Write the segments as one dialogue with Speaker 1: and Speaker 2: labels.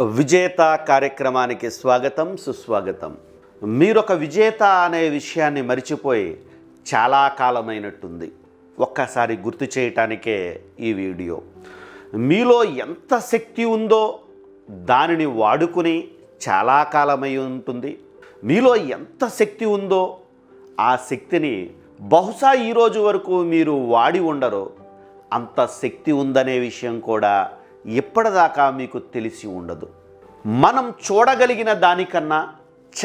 Speaker 1: విజేత కార్యక్రమానికి స్వాగతం సుస్వాగతం. మీరొక విజేత అనే విషయాన్ని మరిచిపోయి చాలా కాలమైనట్టుంది. ఒక్కసారి గుర్తు చేయటానికే ఈ వీడియో. మీలో ఎంత శక్తి ఉందో దానిని వాడుకుని చాలా కాలమై ఉంటుంది. మీలో ఎంత శక్తి ఉందో ఆ శక్తిని బహుశా ఈరోజు వరకు మీరు వాడి ఉండరు అంత శక్తి ఉందనే విషయం కూడా ఇప్పటిదాకా మీకు తెలిసి ఉండదు. మనం చూడగలిగిన దానికన్నా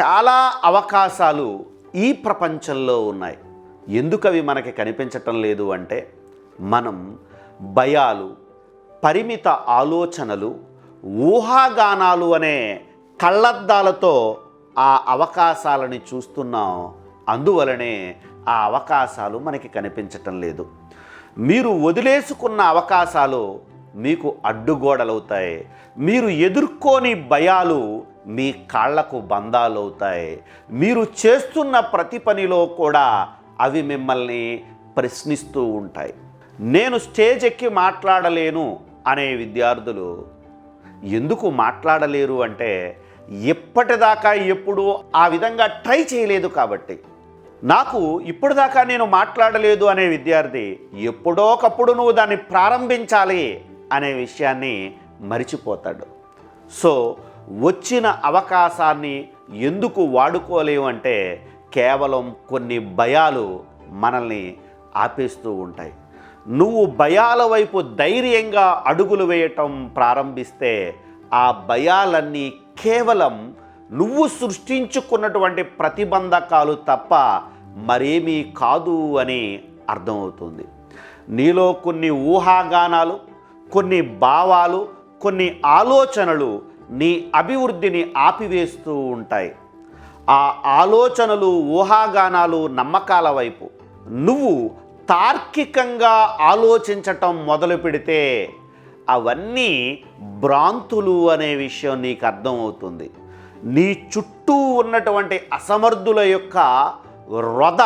Speaker 1: చాలా అవకాశాలు ఈ ప్రపంచంలో ఉన్నాయి. ఎందుకు అవి మనకి కనిపించటం లేదు అంటే మనం భయాలు పరిమిత ఆలోచనలు ఊహాగానాలు అనే కళ్ళద్దాలతో ఆ అవకాశాలని చూస్తున్నాం. అందువలనే ఆ అవకాశాలు మనకి కనిపించటం లేదు. మీరు వదిలేసుకున్న అవకాశాలు మీకు అడ్డుగోడలవుతాయి. మీరు ఎదుర్కోని భయాలు మీ కాళ్ళకు బంధాలవుతాయి. మీరు చేస్తున్న ప్రతి పనిలో కూడా అవి మిమ్మల్ని ప్రశ్నిస్తూ ఉంటాయి. నేను స్టేజ్ ఎక్కి మాట్లాడలేను అనే విద్యార్థులు ఎందుకు మాట్లాడలేరు అంటే ఎప్పటిదాకా ఎప్పుడు ఆ విధంగా ట్రై చేయలేదు కాబట్టి. నాకు ఇప్పటిదాకా నేను మాట్లాడలేదు అనే విద్యార్థి ఎప్పుడో ఒకప్పుడు నువ్వు దాన్ని ప్రారంభించాలి అనే విషయాన్ని మరిచిపోతాడు. సో వచ్చిన అవకాశాన్ని ఎందుకు వాడుకోలేము అంటే కేవలం కొన్ని భయాలు మనల్ని ఆపేస్తూ ఉంటాయి. నువ్వు భయాల వైపు ధైర్యంగా అడుగులు వేయటం ప్రారంభిస్తే ఆ భయాలన్నీ కేవలం నువ్వు సృష్టించుకున్నటువంటి ప్రతిబంధకాలు తప్ప మరేమీ కాదు అని అర్థమవుతుంది. నీలో కొన్ని ఊహాగానాలు కొన్ని భావాలు కొన్ని ఆలోచనలు నీ అభివృద్ధిని ఆపివేస్తూ ఉంటాయి. ఆ ఆలోచనలు ఊహాగానాలు నమ్మకాల వైపు. నువ్వు తార్కికంగా ఆలోచించటం మొదలు పెడితే అవన్నీ భ్రాంతులు అనే విషయం నీకు అర్థమవుతుంది. నీ చుట్టూ ఉన్నటువంటి అసమర్థుల యొక్క వృధ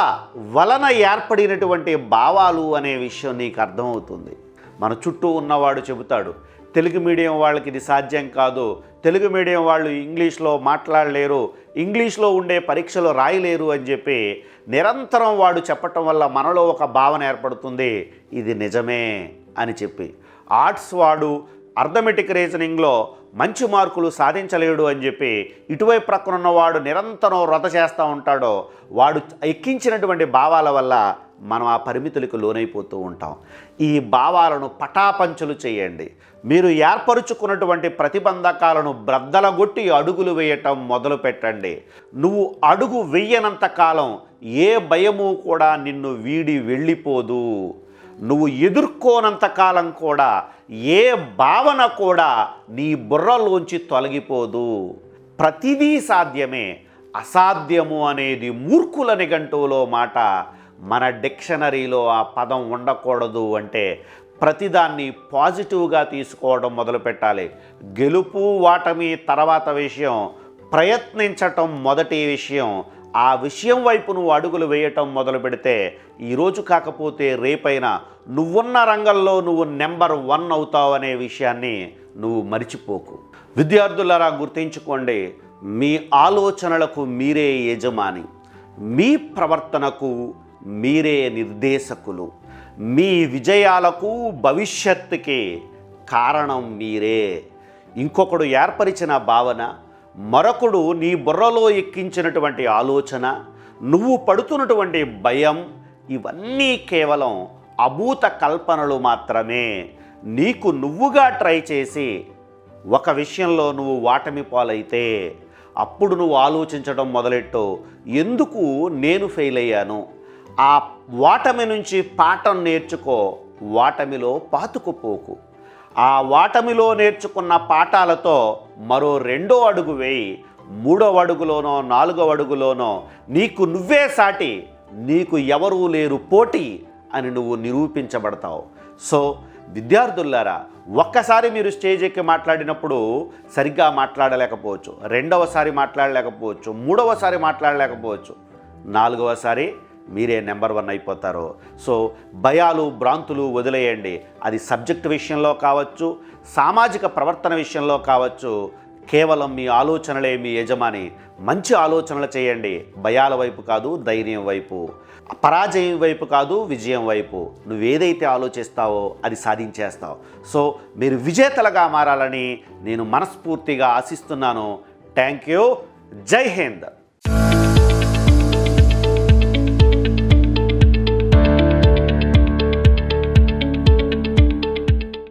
Speaker 1: వలన ఏర్పడినటువంటి భావాలు అనే విషయం నీకు అర్థమవుతుంది. మన చుట్టూ ఉన్నవాడు చెబుతాడు తెలుగు మీడియం వాళ్ళకి ఇది సాధ్యం కాదు తెలుగు మీడియం వాళ్ళు ఇంగ్లీష్లో మాట్లాడలేరు ఇంగ్లీష్లో ఉండే పరీక్షలు రాయలేరు అని చెప్పి నిరంతరం వాడు చెప్పటం వల్ల మనలో ఒక భావన ఏర్పడుతుంది ఇది నిజమే అని చెప్పి. ఆర్ట్స్ వాడు అర్థమెటిక్ రీజనింగ్లో మంచి మార్కులు సాధించలేడు అని చెప్పి ఇటువైపు ప్రక్కనున్న వాడు నిరంతరం రొత చేస్తూ ఉంటాడో వాడు ఎక్కించినటువంటి భావాల వల్ల మనం ఆ పరిమితులకు లోనైపోతూ ఉంటాం. ఈ భావాలను పటాపంచలు చేయండి. మీరు ఏర్పరుచుకున్నటువంటి ప్రతిబంధకాలను బ్రద్దలగొట్టి అడుగులు వేయటం మొదలు పెట్టండి. నువ్వు అడుగు వెయ్యనంత కాలం ఏ భయము కూడా నిన్ను వీడి వెళ్ళిపోదు. నువ్వు ఎదుర్కోనంత కాలం కూడా ఏ భావన కూడా నీ బుర్రలోంచి తొలగిపోదు. ప్రతిదీ సాధ్యమే. అసాధ్యము అనేది మూర్ఖుల నిఘంటువులో మాట మన డిక్షనరీలో ఆ పదం ఉండకూడదు అంటే ప్రతిదాన్ని పాజిటివ్గా తీసుకోవడం మొదలు పెట్టాలి. గెలుపు వాటమి తర్వాత విషయం ప్రయత్నించటం మొదటి విషయం ఆ విషయం వైపు నువ్వు అడుగులు వేయటం మొదలు పెడితే ఈరోజు కాకపోతే రేపైనా నువ్వున్న రంగంలో నువ్వు నెంబర్ వన్ అవుతావు అనే విషయాన్ని నువ్వు మరిచిపోకు. విద్యార్థులరా గుర్తించుకోండి మీ ఆలోచనలకు మీరే యజమాని. మీ ప్రవర్తనకు మీరే నిర్దేశకులు. మీ విజయాలకు భవిష్యత్తుకి కారణం మీరే. ఇంకొకడు ఏర్పరిచిన భావన మరొకడు నీ బుర్రలో ఎక్కించినటువంటి ఆలోచన నువ్వు పడుతున్నటువంటి భయం ఇవన్నీ కేవలం అభూత కల్పనలు మాత్రమే. నీకు నువ్వుగా ట్రై చేసి ఒక విషయంలో నువ్వు వాటమి పాలైతే అప్పుడు నువ్వు ఆలోచించడం మొదలెట్టు. ఎందుకు నేను ఫెయిల్ అయ్యాను? ఆ వాటమి నుంచి పాఠం నేర్చుకో వాటమిలో పాతుకుపోకు ఆ వాటమిలో నేర్చుకున్న పాఠాలతో మరో రెండో అడుగు వేయి మూడో అడుగులోనో నాలుగో అడుగులోనో నీకు నువ్వే సాటి నీకు ఎవరూ లేరు పోటీ అని నువ్వు నిరూపించబడతావు. సో విద్యార్థులారా ఒక్కసారి మీరు స్టేజ్ ఎక్కి మాట్లాడినప్పుడు సరిగ్గా మాట్లాడలేకపోవచ్చు. రెండవసారి మాట్లాడలేకపోవచ్చు. మూడవసారి మాట్లాడలేకపోవచ్చు. నాలుగవసారి మీరే నెంబర్ వన్ అయిపోతారు. సో భయాలు భ్రాంతులు వదిలేయండి. అది సబ్జెక్ట్ విషయంలో కావచ్చు సామాజిక ప్రవర్తన విషయంలో కావచ్చు కేవలం మీ ఆలోచనలే మీ యజమాని. మంచి ఆలోచనలు చేయండి. భయాల వైపు కాదు ధైర్యం వైపు. పరాజయం వైపు కాదు విజయం వైపు. నువ్వేదైతే ఆలోచిస్తావో అది సాధించేస్తావు. సో మీరు విజేతలుగా మారాలని నేను మనస్ఫూర్తిగా ఆశిస్తున్నాను. Thank you. జై హింద్.